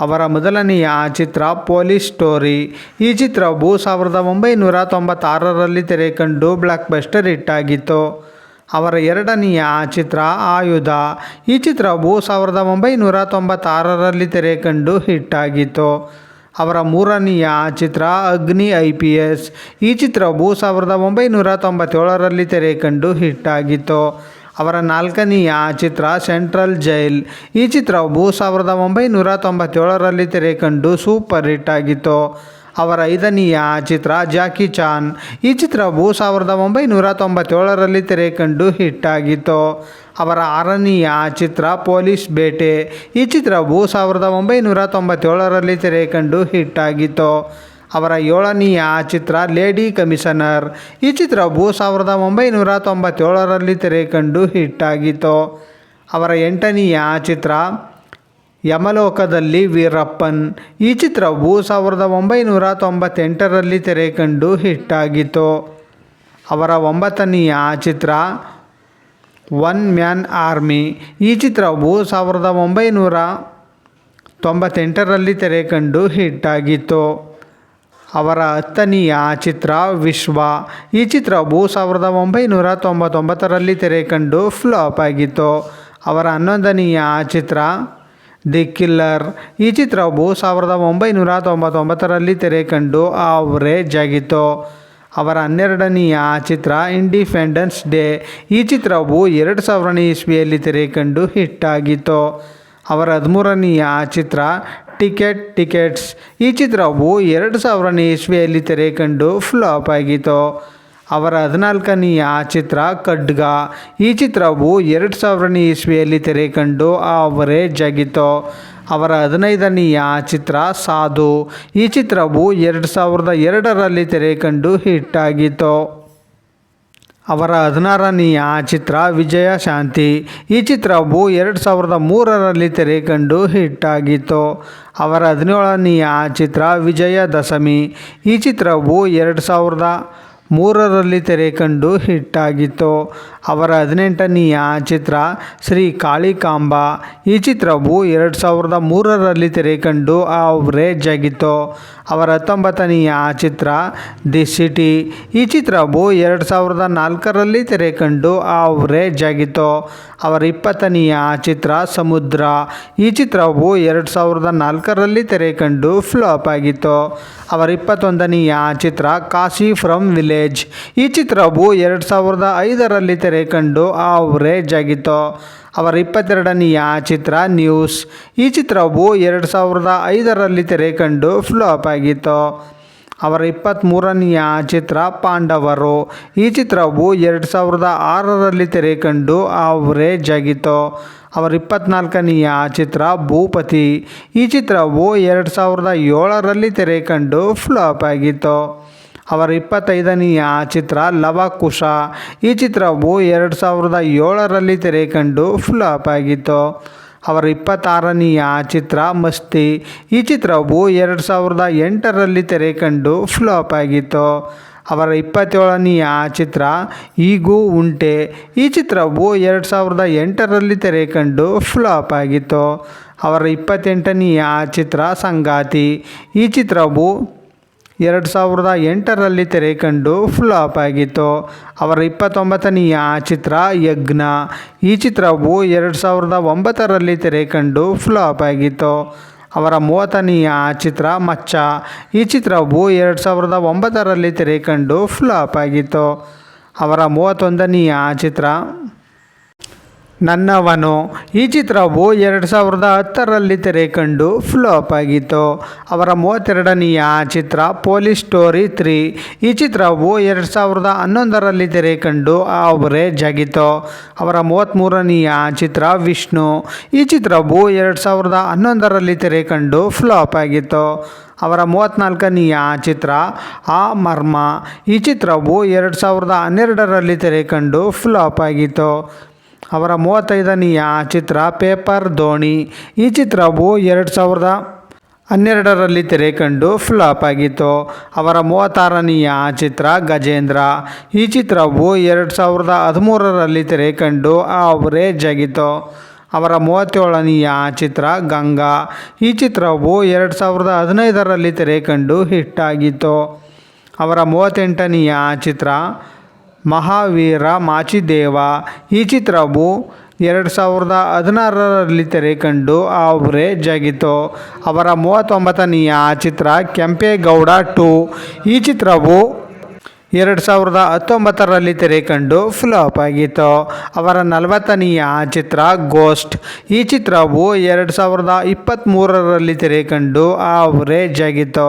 ಅವರ ಮೊದಲನೆಯ ಚಿತ್ರ police story ಈ ಚಿತ್ರವು ಸಾವಿರದ ಒಂಬೈನೂರ ತೊಂಬತ್ತಾರರಲ್ಲಿ ತೆರೆ ಕಂಡು ಬ್ಲಾಕ್ ಬಸ್ಟರ್ ಹಿಟ್ಟಾಗಿತ್ತು ಅವರ ಎರಡನೆಯ ಚಿತ್ರ ಆಯುಧ. ಈ ಚಿತ್ರವು ಸಾವಿರದ ಒಂಬೈನೂರ ತೊಂಬತ್ತಾರರಲ್ಲಿ ತೆರೆ ಕಂಡು ಹಿಟ್ಟಾಗಿತ್ತು ಅವರ ಮೂರನೆಯ ಚಿತ್ರ ಅಗ್ನಿ ಐ ಪಿ ಎಸ್ ಈ ಚಿತ್ರವು ಸಾವಿರದ ಒಂಬೈನೂರ ತೊಂಬತ್ತೇಳರಲ್ಲಿ ತೆರೆ ಕಂಡು ಹಿಟ್ಟಾಗಿತ್ತು ಅವರ ನಾಲ್ಕನೆಯ ಚಿತ್ರ ಸೆಂಟ್ರಲ್ ಜೈಲ್. ಈ ಚಿತ್ರವು ಸಾವಿರದ ಒಂಬೈನೂರ ತೊಂಬತ್ತೇಳರಲ್ಲಿ ತೆರೆ ಕಂಡು ಸೂಪರ್ ಹಿಟ್ ಆಗಿತ್ತು. ಅವರ ಐದನೆಯ ಚಿತ್ರ ಜಾಕಿ ಚಾನ್. ಈ ಚಿತ್ರವು ಸಾವಿರದ ಒಂಬೈನೂರ ತೊಂಬತ್ತೇಳರಲ್ಲಿ ತೆರೆ ಕಂಡು ಹಿಟ್ಟಾಗಿತ್ತು ಅವರ ಆರನೆಯ ಚಿತ್ರ ಪೊಲೀಸ್ ಬೇಟೆ. ಈ ಚಿತ್ರವು ಸಾವಿರದ ಒಂಬೈನೂರ ತೊಂಬತ್ತೇಳರಲ್ಲಿ ತೆರೆ ಕಂಡು ಹಿಟ್ಟಾಗಿತ್ತು ಅವರ ಏಳನೆಯ ಚಿತ್ರ ಲೇಡಿ ಕಮಿಷನರ್. ಈ ಚಿತ್ರವು ಸಾವಿರದ ಒಂಬೈನೂರ ತೊಂಬತ್ತೇಳರಲ್ಲಿ ತೆರೆ ಕಂಡು ಹಿಟ್ಟಾಗಿತ್ತು ಅವರ ಎಂಟನೆಯ ಚಿತ್ರ ಯಮಲೋಕದಲ್ಲಿ ವೀರಪ್ಪನ್. ಈ ಚಿತ್ರವು ಸಾವಿರದ ಒಂಬೈನೂರ ತೊಂಬತ್ತೆಂಟರಲ್ಲಿ ತೆರೆ ಕಂಡು ಹಿಟ್ಟಾಗಿತ್ತು ಅವರ ಒಂಬತ್ತನೆಯ ಚಿತ್ರ ಒನ್ ಮ್ಯಾನ್ ಆರ್ಮಿ. ಈ ಚಿತ್ರವು ಸಾವಿರದ ಒಂಬೈನೂರ ತೊಂಬತ್ತೆಂಟರಲ್ಲಿ ತೆರೆ ಕಂಡು ಹಿಟ್ಟಾಗಿತ್ತು ಅವರ ಹತ್ತನೆಯ ಚಿತ್ರ ವಿಶ್ವ. ಈ ಚಿತ್ರವು ಸಾವಿರದ ಒಂಬೈನೂರ ತೊಂಬತ್ತೊಂಬತ್ತರಲ್ಲಿ ತೆರೆ ಕಂಡು ಫ್ಲಾಪ್ ಆಗಿತ್ತು. ಅವರ ಹನ್ನೊಂದನೆಯ ಚಿತ್ರ, ದಿ ಕಿಲ್ಲರ್. ಈ ಚಿತ್ರವು ಸಾವಿರದ ಒಂಬೈನೂರ ತೊಂಬತ್ತೊಂಬತ್ತರಲ್ಲಿ ತೆರೆ ಕಂಡು ಆವ್ರೇಜ್ ಆಗಿತ್ತು. ಅವರ ಹನ್ನೆರಡನೆಯ ಚಿತ್ರ, ಇಂಡಿಪೆಂಡೆನ್ಸ್ ಡೇ. ಈ ಚಿತ್ರವು ಎರಡು ಸಾವಿರನೇ ಇಸ್ವಿಯಲ್ಲಿ ತೆರೆ ಕಂಡು ಹಿಟ್ಟಾಗಿತ್ತು ಅವರ ಹದಿಮೂರನೆಯ ಚಿತ್ರ ಟಿಕೆಟ್, ಟಿಕೆಟ್ಸ್. ಈ ಚಿತ್ರವು ಎರಡು ಸಾವಿರನೇ ಇಸ್ವಿಯಲ್ಲಿ ತೆರೆ ಕಂಡು ಫ್ಲಾಪ್ ಆಗಿತ್ತು. ಅವರ ಹದಿನಾಲ್ಕನೆಯ ಚಿತ್ರ ಖಡ್ಗ. ಈ ಚಿತ್ರವು ಎರಡು ಸಾವಿರನೇ ಇಸ್ವಿಯಲ್ಲಿ ತೆರೆ ಕಂಡು ಆವರೇಜ್ ಆಗಿತ್ತು. ಅವರ ಹದಿನೈದನೆಯ ಚಿತ್ರ ಸಾಧು. ಈ ಚಿತ್ರವು ಎರಡು ಸಾವಿರದ ಎರಡರಲ್ಲಿ ತೆರೆ ಕಂಡು ಹಿಟ್ಟಾಗಿತ್ತು ಅವರ ಹದಿನಾರನೆಯ ಚಿತ್ರ ವಿಜಯ ಶಾಂತಿ. ಈ ಚಿತ್ರವು ಎರಡು ಸಾವಿರದ ಮೂರರಲ್ಲಿ ತೆರೆ ಕಂಡು ಹಿಟ್ಟಾಗಿತ್ತು ಅವರ ಹದಿನೇಳನೆಯ ಚಿತ್ರ ವಿಜಯ ದಶಮಿ. ಈ ಚಿತ್ರವು ಎರಡು ಸಾವಿರದ ಮೂರರಲ್ಲಿ ತೆರೆ ಕಂಡು ಹಿಟ್ಟಾಗಿತ್ತು. ಅವರ ಹದಿನೆಂಟನೆಯ ಚಿತ್ರ ಶ್ರೀ ಕಾಳಿಕಾಂಬ. ಈ ಚಿತ್ರವು ಎರಡು ಸಾವಿರದ ಮೂರರಲ್ಲಿ ತೆರೆ ಕಂಡು ಅವರೇಜ್ ಆಗಿತ್ತು. ಅವರ ಹತ್ತೊಂಬತ್ತನೆಯ ಚಿತ್ರ ದಿ ಸಿಟಿ ಈ ಚಿತ್ರವು ಎರಡು ಸಾವಿರದ ನಾಲ್ಕರಲ್ಲಿ ತೆರೆ ಕಂಡು ಅವರೇಜ್ ಆಗಿತ್ತು. ಅವರ ಇಪ್ಪತ್ತನೆಯ ಚಿತ್ರ ಸಮುದ್ರ. ಈ ಚಿತ್ರವು ಎರಡು ಸಾವಿರದ ನಾಲ್ಕರಲ್ಲಿ ತೆರೆ ಕಂಡು ಫ್ಲಾಪ್ ಆಗಿತ್ತು. ಅವರ ಇಪ್ಪತ್ತೊಂದನೆಯ ಚಿತ್ರ ಕಾಶಿ ಫ್ರಮ್ ವಿಲೇಜ್ ಈ ಚಿತ್ರವು ಎರಡು ಸಾವಿರದ ಐದರಲ್ಲಿ ತೆರೆ ಕಂಡು ಆವ್ರೇಜ್ ಆಗಿತ್ತು ಅವರ ಇಪ್ಪತ್ತೆರಡನೆಯ ಚಿತ್ರ ನ್ಯೂಸ್ ಈ ಚಿತ್ರವು ಎರಡು ಸಾವಿರದ ಐದರಲ್ಲಿ ತೆರೆ ಕಂಡು ಫ್ಲಾಪ್ ಆಗಿತ್ತು. ಅವರ ಇಪ್ಪತ್ತ್ಮೂರನೆಯ ಚಿತ್ರ ಪಾಂಡವರು. ಈ ಚಿತ್ರವು ಎರಡು ಸಾವಿರದ ಆರರಲ್ಲಿ ತೆರೆ ಕಂಡು ಆವ್ರೇಜ್ ಆಗಿತ್ತು ಅವರ ಇಪ್ಪತ್ತ್ನಾಲ್ಕನೆಯ ಚಿತ್ರ ಭೂಪತಿ. ಈ ಚಿತ್ರವು ಎರಡು ಸಾವಿರದ ಏಳರಲ್ಲಿ ತೆರೆ ಕಂಡು ಫ್ಲಾಪ್ ಆಗಿತ್ತು. ಅವರ ಇಪ್ಪತ್ತೈದನೆಯ ಚಿತ್ರ ಲವಕುಶ. ಈ ಚಿತ್ರವು ಎರಡು ಸಾವಿರದ ಏಳರಲ್ಲಿ ತೆರೆ ಕಂಡು ಫ್ಲಾಪ್ ಆಗಿತ್ತು. ಅವರ ಇಪ್ಪತ್ತಾರನೆಯ ಚಿತ್ರ ಮಸ್ತಿ. ಈ ಚಿತ್ರವು ಎರಡು ಸಾವಿರದ ಎಂಟರಲ್ಲಿ ತೆರೆ ಕಂಡು ಫ್ಲಾಪ್ ಆಗಿತ್ತು. ಅವರ ಇಪ್ಪತ್ತೇಳನೆಯ ಚಿತ್ರ ಈಗೂ ಉಂಟೆ. ಈ ಚಿತ್ರವು ಎರಡು ಸಾವಿರದ ಎಂಟರಲ್ಲಿ ತೆರೆ ಕಂಡು ಫ್ಲಾಪ್ ಆಗಿತ್ತು. ಅವರ ಇಪ್ಪತ್ತೆಂಟನೆಯ ಚಿತ್ರ ಸಂಗಾತಿ. ಈ ಚಿತ್ರವು ಎರಡು ಸಾವಿರದ ಎಂಟರಲ್ಲಿ ತೆರೆ ಕಂಡು ಫ್ಲಾಪ್ ಆಗಿತ್ತು. ಅವರ ಇಪ್ಪತ್ತೊಂಬತ್ತನೆಯ ಚಿತ್ರ ಯಜ್ಞ. ಈ ಚಿತ್ರವು ಎರಡು ಸಾವಿರದ ಒಂಬತ್ತರಲ್ಲಿ ತೆರೆ ಕಂಡು ಫ್ಲಾಪ್ ಆಗಿತ್ತು. ಅವರ ಮೂವತ್ತನೆಯ ಚಿತ್ರ ಮಚ್ಚ. ಈ ಚಿತ್ರವು ಎರಡು ಸಾವಿರದ ಒಂಬತ್ತರಲ್ಲಿ ತೆರೆ ಕಂಡು ಫ್ಲಾಪ್ ಆಗಿತ್ತು. ಅವರ ಮೂವತ್ತೊಂದನೆಯ ಚಿತ್ರ ನನ್ನವನು. ಈ ಚಿತ್ರವು ಎರಡು ಸಾವಿರದ ಹತ್ತರಲ್ಲಿ ತೆರೆ ಕಂಡು ಫ್ಲಾಪ್ ಆಗಿತ್ತು. ಅವರ ಮೂವತ್ತೆರಡನೆಯ ಚಿತ್ರ ಪೊಲೀಸ್ ಸ್ಟೋರಿ ತ್ರೀ. ಈ ಚಿತ್ರವು ಎರಡು ಸಾವಿರದ ಹನ್ನೊಂದರಲ್ಲಿ ತೆರೆ ಕಂಡು ಅವರೇಜ್ ಆಗಿತ್ತು. ಅವರ ಮೂವತ್ತ್ಮೂರನೆಯ ಚಿತ್ರ ವಿಷ್ಣು. ಈ ಚಿತ್ರವು ಎರಡು ಸಾವಿರದ ಹನ್ನೊಂದರಲ್ಲಿ ತೆರೆ ಕಂಡು ಫ್ಲಾಪ್ ಆಗಿತ್ತು. ಅವರ ಮೂವತ್ತ್ನಾಲ್ಕನೆಯ ಚಿತ್ರ ಆ ಮರ್ಮ. ಈ ಚಿತ್ರವು ಎರಡು ಸಾವಿರದ ಹನ್ನೆರಡರಲ್ಲಿ ತೆರೆ ಕಂಡು ಫ್ಲಾಪ್ ಆಗಿತ್ತು. ಅವರ ಮೂವತ್ತೈದನೆಯ ಚಿತ್ರ ಪೇಪರ್ ದೋಣಿ. ಈ ಚಿತ್ರವು ಎರಡು ಸಾವಿರದ ಹನ್ನೆರಡರಲ್ಲಿ ತೆರೆ ಕಂಡು ಫ್ಲಾಪ್ ಆಗಿತ್ತು. ಅವರ ಮೂವತ್ತಾರನೆಯ ಚಿತ್ರ ಗಜೇಂದ್ರ. ಈ ಚಿತ್ರವು ಎರಡು ಸಾವಿರದ ಹದಿಮೂರರಲ್ಲಿ ತೆರೆ ಕಂಡು ಅವರೇಜ್ ಆಗಿತ್ತು. ಅವರ ಮೂವತ್ತೇಳನೆಯ ಚಿತ್ರ ಗಂಗಾ. ಈ ಚಿತ್ರವು ಎರಡು ಸಾವಿರದ ಹದಿನೈದರಲ್ಲಿ ತೆರೆ ಕಂಡು ಹಿಟ್ಟಾಗಿತ್ತು ಅವರ ಮೂವತ್ತೆಂಟನೆಯ ಚಿತ್ರ ಮಹಾವೀರ ಮಾಚಿದೇವ. ಈ ಚಿತ್ರವು ಎರಡು ಸಾವಿರದ ಹದಿನಾರರಲ್ಲಿ ತೆರೆ ಕಂಡು ಅವರೇ ಆಗಿತ್ತು ಅವರ ಮೂವತ್ತೊಂಬತ್ತನೆಯ ಚಿತ್ರ ಕೆಂಪೇಗೌಡ ಟು. ಈ ಚಿತ್ರವು ಎರಡು ಸಾವಿರದ ಹತ್ತೊಂಬತ್ತರಲ್ಲಿ ತೆರೆ ಕಂಡು ಫ್ಲಾಪ್ ಆಗಿತ್ತು. ಅವರ ನಲವತ್ತನೆಯ ಚಿತ್ರ ಗೋಸ್ಟ್ ಈ ಚಿತ್ರವು ಎರಡು ಸಾವಿರದ ಇಪ್ಪತ್ತ್ಮೂರರಲ್ಲಿ ತೆರೆ ಕಂಡು ಅವರೇ ಆಗಿತ್ತು